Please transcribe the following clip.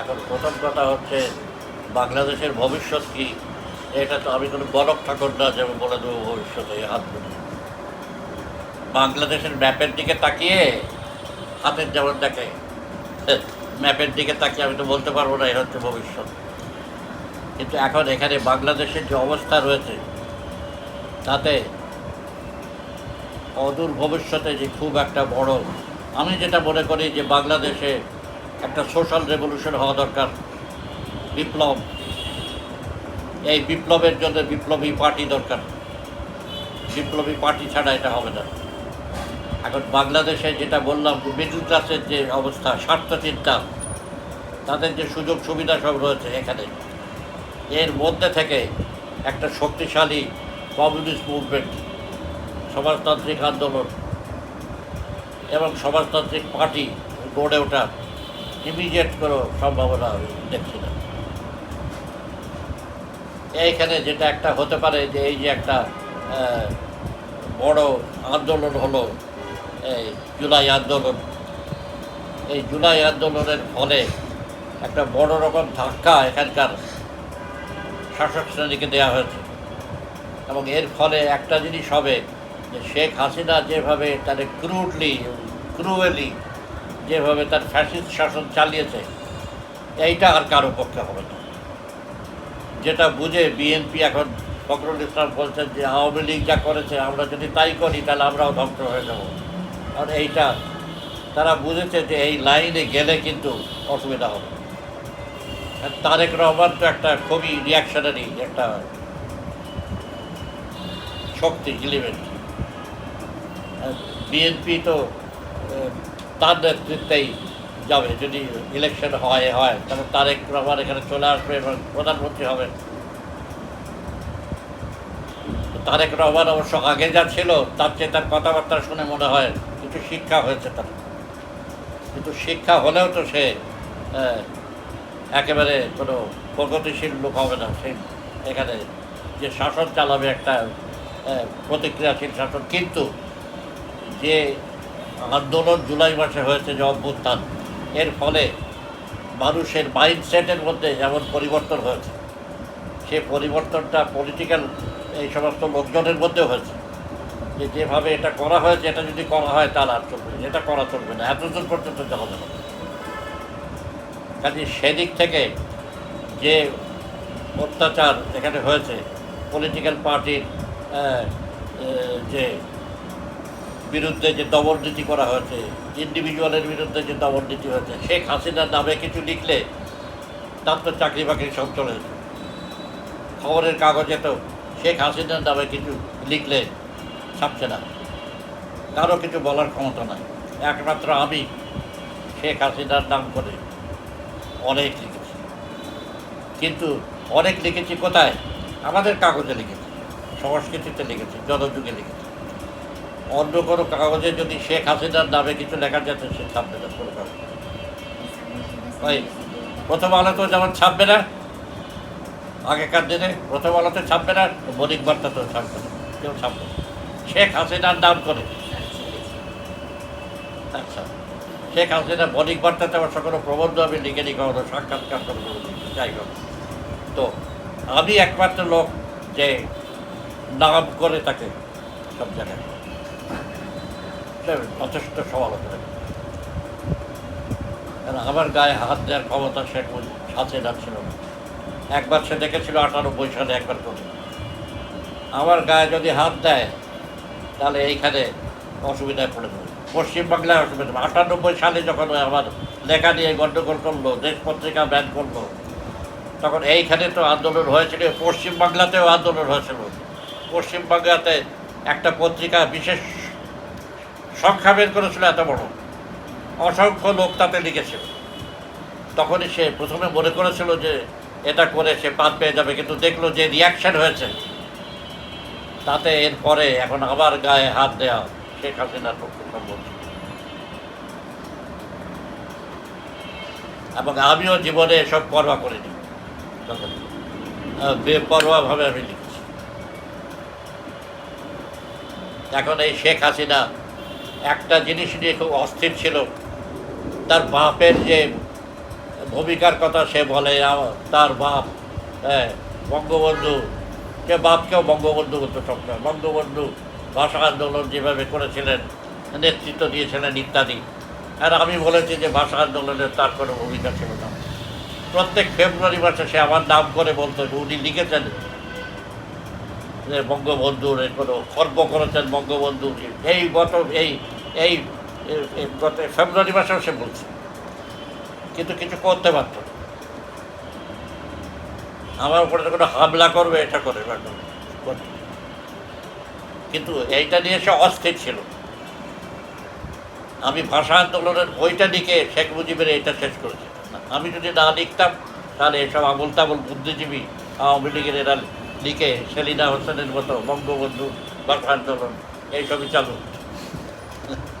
এখন প্রথম কথা হচ্ছে, বাংলাদেশের ভবিষ্যৎ কি? এটা তো আমি কোনো গরব ঠাকুর না, যে বলে দেবো ভবিষ্যতে হাত ধরে বাংলাদেশের ম্যাপের দিকে তাকিয়ে হাতের যেমন দেখে। ম্যাপের দিকে তাকিয়ে আমি তো বলতে পারব না এই হচ্ছে ভবিষ্যৎ। কিন্তু এখন এখানে বাংলাদেশের যে অবস্থা রয়েছে, তাতে অদূর ভবিষ্যতে যে খুব একটা বড়, আমি যেটা মনে করি যে বাংলাদেশে একটা সোশ্যাল রেভলিউশন হওয়া দরকার। বিপ্লব। এই বিপ্লবের জন্য বিপ্লবী পার্টি দরকার। বিপ্লবী পার্টি ছাড়া এটা হবে না। এখন বাংলাদেশে যেটা বললাম মিডল ক্লাসের যে অবস্থা স্বার্থ চিন্তা তাদের যে সুযোগ সুবিধা সব রয়েছে এখানে। এর মধ্যে থেকে একটা শক্তিশালী কমিউনিস্ট মুভমেন্ট, সমাজতান্ত্রিক আন্দোলন এবং সমাজতান্ত্রিক পার্টি গড়ে ওঠা। ইমিডিয়েট কোনো সম্ভাবনা আমি দেখছি না। এইখানে যেটা একটা হতে পারে যে এই যে একটা বড় আন্দোলন হলো, এই জুলাই আন্দোলন। এই জুলাই আন্দোলনের ফলে একটা বড় রকম ধাক্কা এখানকার শাসক শ্রেণীকে দেওয়া হয়েছে। এবং এর ফলে একটা জিনিস হবে যে শেখ হাসিনা যেভাবে তার ক্রুডলি ক্রুয়েলি যেভাবে তার ফ্যাসিস্ট শাসন চালিয়েছে, এইটা আর কারও পক্ষে হবে না। যেটা বুঝে বিএনপি এখন ফখরুল ইসলাম বলছেন যে, আওয়ামী লীগ যা করেছে, আমরা যদি তাই করি, তাহলে আমরাও ধ্বংস হয়ে যাব। আর এইটা তারা বুঝেছে যে, এই লাইনে গেলে কিন্তু অসুবিধা হবে। তারেক রহমান তো একটা খুবই রিয়াকশনারি একটা শক্তি এলিমেন্ট বিএনপি তো তার নেতৃত্বেই যাবে। যদি ইলেকশন হয় হয়, তাহলে তারেক রহমান এখানে চলে আসবে এবং প্রধানমন্ত্রী হবেন। তারেক রহমান অবশ্য আগে যা ছিল, তার চেয়ে তার কথাবার্তা শুনে মনে হয় কিছু শিক্ষা হয়েছে তার। কিন্তু শিক্ষা হলেও তো সে একেবারে কোনো প্রগতিশীল লোক হবে না। সে এখানে যে শাসন চালাবে একটা প্রতিক্রিয়াশীল শাসন। কিন্তু যে আন্দোলন জুলাই মাসে হয়েছে যে অভ্যুত্থান। এর ফলে মানুষের মাইন্ডসেটের মধ্যে যেমন পরিবর্তন হয়েছে। সে পরিবর্তনটা পলিটিক্যাল এই সমস্ত লোকজনের মধ্যেও হয়েছে। যে যেভাবে এটা করা হয়েছে, এটা যদি করা হয় তাহলে আর চলবে। এটা করা চলবে না। এতদূর পর্যন্ত যাওয়া যাবে কাজে সেদিক থেকে যে অত্যাচার এখানে হয়েছে পলিটিক্যাল পার্টির যে বিরুদ্ধে যে দমননীতি করা হয়েছে ইন্ডিভিজুয়ালের বিরুদ্ধে যে দমননীতি হয়েছে, শেখ হাসিনার নামে কিছু লিখলে তার তো চাকরি বাকরি সব চলে যেত। খবরের কাগজে তো শেখ হাসিনার নামে কিছু লিখলে ছাপছে না। কারও কিছু বলার ক্ষমতা নাই। একমাত্র আমি শেখ হাসিনার নাম করে অনেক লিখেছি। কিন্তু অনেক লিখেছি কোথায়? আমাদের কাগজে লিখেছি, সংস্কৃতিতে লিখেছি, জনযুগে লিখেছি। অন্য কোনো কাগজে যদি শেখ হাসিনার নামে কিছু লেখা যেত সে ছাপবে না কোনো কাগজ। ওই প্রথম আলো তো যেমন ছাপবে না, আগেকার দিনে প্রথম আলোতে ছাপবে না, বণিক বার্তা তো ছাপবে না, কেউ ছাপবে না। শেখ হাসিনার নাম করে। আচ্ছা শেখ হাসিনা বণিক বার্তাতে আমার কোনো প্রবন্ধ আমি লিখে নি কখনো সাক্ষাৎকার করে যাই হোক। তো, আমি একমাত্র লোক যে নাম করে তাকে সব জায়গায়। যথেষ্ট সমালোচনা করে। কারণ আমার গায়ে হাত দেওয়ার ক্ষমতা শেখ হাসিনা ছিল না একবার সে দেখেছিল আটানব্বই সালে একবার করে আমার গায়ে যদি হাত দেয়, তাহলে এইখানে অসুবিধায় পড়ে যাবে পশ্চিমবাংলায় অসুবিধা। আটানব্বই সালে যখন আমার লেখা নিয়ে গণ্ডগোল করল, দেশ পত্রিকা ব্যান করল, তখন এইখানে তো আন্দোলন হয়েছিল, পশ্চিমবাংলাতেও আন্দোলন হয়েছিল পশ্চিমবাংলাতে একটা পত্রিকা বিশেষ সংখ্যা বের করেছিল এত বড়। অসংখ্য লোক তাতে লিখেছিল। তখনই সে প্রথমে মনে করেছিল যে এটা করে সে পাত পেয়ে যাবে, কিন্তু দেখল যে রিয়াকশন হয়েছে। তাতে এরপরে এখন আবার গায়ে হাত দেওয়া শেখ হাসিনার পক্ষে সম্ভব। এবং আমিও জীবনে এসব পরোয়া করিনি। তখন বেপরোয়াভাবে আমি লিখেছি। এখন এই শেখ হাসিনা একটা জিনিস নিয়ে খুব অস্থির ছিল, তার বাপের যে ভূমিকার কথা সে বলে তার বাপ হ্যাঁ বঙ্গবন্ধু, সে বাপকেও বঙ্গবন্ধু বলতো সবসময়। বঙ্গবন্ধু ভাষা আন্দোলন যেভাবে করেছিলেন, নেতৃত্ব দিয়েছিলেন ইত্যাদি। আর আমি বলেছি যে ভাষা আন্দোলনের তার কোনো ভূমিকা ছিল না। প্রত্যেক ফেব্রুয়ারি মাসে সে আমার নাম করে বলতো, উনি লিখেছেন যে বঙ্গবন্ধুর কোনো কর্ম করেছেন বঙ্গবন্ধু এই বছর এই এই গত ফেব্রুয়ারি মাসেও সে বলছে কিন্তু কিছু করতে পারতো। আমার উপরে কোনো হামলা করবে, এটা করে। কিন্তু এইটা নিয়ে সে অস্থির ছিল আমি ভাষা আন্দোলনের ওইটা লিখে শেখ মুজিবের এটা শেষ করেছি আমি যদি না লিখতাম, তাহলে এসব আমল তামল বুদ্ধিজীবী আওয়ামী লীগের এরা লিখে সেলিনা হোসেনের মতো বঙ্গবন্ধু ভাষা আন্দোলন, এইসবই চালু। Ha ha ha.